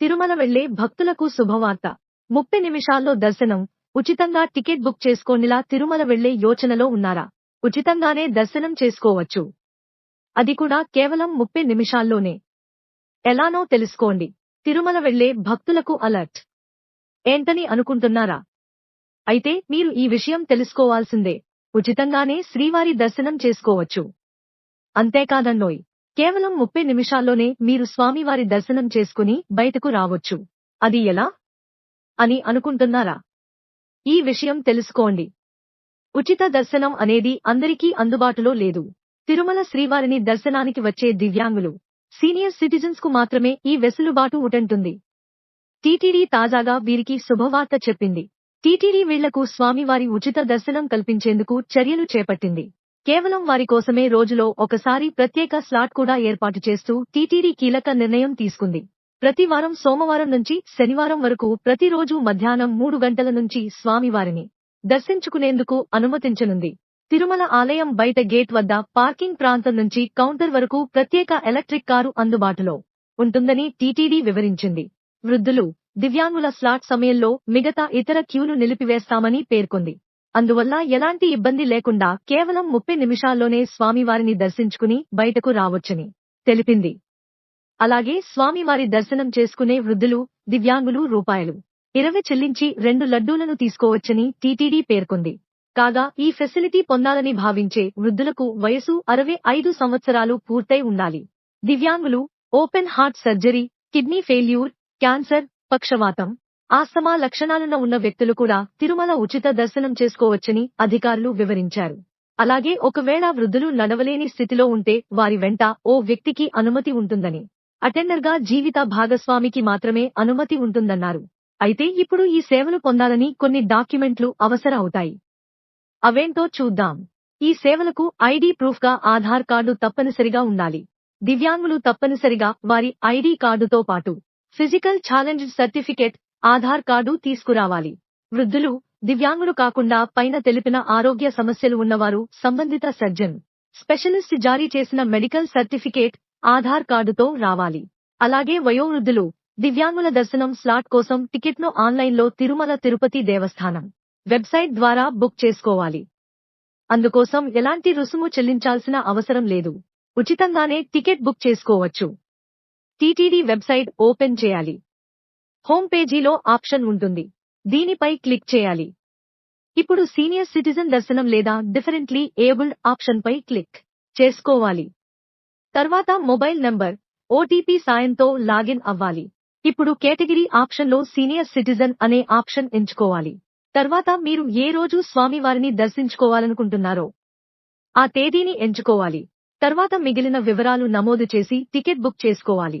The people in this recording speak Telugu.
తిరుమల వెళ్ళే భక్తులకు శుభవార్త. ముప్పై నిమిషాల్లో దర్శనం. ఉచితంగా టికెట్ బుక్ చేసుకోండిలా తిరుమల వెళ్ళే యోచనలో ఉన్నారా? ఉచితంగానే దర్శనం చేసుకోవచ్చు. అది కూడా కేవలం ముప్పై నిమిషాల్లోనే. ఎలానో తెలుసుకోండి. తిరుమల వెళ్ళే భక్తులకు అలర్ట్. ఏంటని అనుకుంటున్నారా? అయితే మీరు ఈ విషయం తెలుసుకోవాల్సిందే. ఉచితంగానే శ్రీవారి దర్శనం చేసుకోవచ్చు. అంతేకాదన్నోయ్. కేవలం ముప్పై నిమిషాల్లోనే మీరు స్వామివారి దర్శనం చేసుకుని బయటకు రావచ్చు. అది ఎలా? అని అనుకుంటున్నారా? ఈ విషయం తెలుసుకోండి. ఉచిత దర్శనం అనేది అందరికీ అందుబాటులో లేదు. తిరుమల శ్రీవారిని దర్శనానికి వచ్చే దివ్యాంగులు సీనియర్ సిటిజన్స్కు మాత్రమే ఈ వెసులుబాటు ఉటంటుంది. టీటీడీ తాజాగా వీరికి శుభవార్త చెప్పింది. టీటీడీ వీళ్ళకు స్వామివారి ఉచిత దర్శనం కల్పించేందుకు చర్యలు చేపట్టింది. కేవలం వారి కోసమే రోజులో ఒకసారి ప్రత్యేక స్లాట్ కూడా ఏర్పాటు చేస్తూ టీటీడీ కీలక నిర్ణయం తీసుకుంది. ప్రతి వారం సోమవారం నుంచి శనివారం వరకు ప్రతిరోజు మధ్యాహ్నం మూడు గంటల నుంచి స్వామివారిని దర్శించుకునేందుకు అనుమతించనుంది. తిరుమల ఆలయం బయట గేట్ వద్ద పార్కింగ్ ప్రాంతం నుంచి కౌంటర్ వరకు ప్రత్యేక ఎలక్ట్రిక్ కారు అందుబాటులో ఉంటుందని టీటీడీ వివరించింది. వృద్ధులు దివ్యాంగుల స్లాట్ సమయంలో మిగతా ఇతర క్యూలు నిలిపివేస్తామని పేర్కొంది. అందువల్ల ఎలాంటి ఇబ్బంది లేకుండా కేవలం ముప్పై నిమిషాల్లోనే స్వామివారిని దర్శించుకుని బయటకు రావచ్చని తెలిపింది. అలాగే స్వామివారి దర్శనం చేసుకునే వృద్ధులు దివ్యాంగులు రూపాయలు. ఇరవై చెల్లించి రెండు లడ్డూలను తీసుకోవచ్చని టీటీడీ పేర్కొంది. కాగా ఈ ఫెసిలిటీ పొందాలని భావించే వృద్ధులకు వయసు అరవై ఐదు సంవత్సరాలు పూర్తయి ఉండాలి. దివ్యాంగులు open heart surgery kidney failure cancer పక్షవాతం ఆస్తమా లక్షణాలున్న ఉన్న వ్యక్తులు కూడా తిరుమల ఉచిత దర్శనం చేసుకోవచ్చని అధికారులు వివరించారు. అలాగే ఒకవేళ వృద్ధులు నడవలేని స్థితిలో ఉంటే వారి వెంట ఓ వ్యక్తికి అనుమతి ఉంటుందని అటెండర్గా జీవిత భాగస్వామికి మాత్రమే అనుమతి ఉంటుందన్నారు. అయితే ఇప్పుడు ఈ సేవలు పొందాలని కొన్ని డాక్యుమెంట్లు అవసర అవుతాయి అవేంటో చూద్దాం. ఈ సేవలకు ఐడి ప్రూఫ్గా ఆధార్ కార్డు తప్పనిసరిగా ఉండాలి. దివ్యాంగులు తప్పనిసరిగా వారి ఐడి కార్డుతో పాటు physical challenge certificate Aadhaar card తీసుకురావాలి. వృద్ధులు దివ్యాంగులు కాకుండా పైన తెలిపిన ఆరోగ్య సమస్యలు ఉన్నవారు సంబంధిత సర్జన్ స్పెషలిస్ట్ జారీ చేసిన మెడికల్ సర్టిఫికేట్ ఆధార్ కార్డుతో రావాలి. అలాగే వయోవృద్ధులు దివ్యాంగుల దర్శనం స్లాట్ కోసం టికెట్ను ఆన్లైన్లో తిరుమల తిరుపతి దేవస్థానం వెబ్సైట్ ద్వారా బుక్ చేసుకోవాలి. అందుకోసం ఎలాంటి రుసుము చెల్లించాల్సిన అవసరం లేదు. ఉచితంగానే టికెట్ బుక్ చేసుకోవచ్చు. టీటీడీ వెబ్సైట్ ఓపెన్ చేయాలి. హోమ్ పేజీలో ఆప్షన్ ఉంటుంది. దీనిపై క్లిక్ చేయాలి. ఇప్పుడు సీనియర్ సిటిజన్ దర్శనం లేదా డిఫరెంట్లీ ఏబుల్డ్ ఆప్షన్పై క్లిక్ చేసుకోవాలి. తర్వాత మొబైల్ నంబర్ ఓటీపీ సాయంతో లాగిన్ అవ్వాలి. ఇప్పుడు కేటగిరీ ఆప్షన్లో సీనియర్ సిటిజన్ అనే ఆప్షన్ ఎంచుకోవాలి. తర్వాత మీరు ఏ రోజు స్వామివారిని దర్శించుకోవాలనుకుంటున్నారో ఆ తేదీని ఎంచుకోవాలి. తర్వాత మిగిలిన వివరాలు నమోదు చేసి టికెట్ బుక్ చేసుకోవాలి.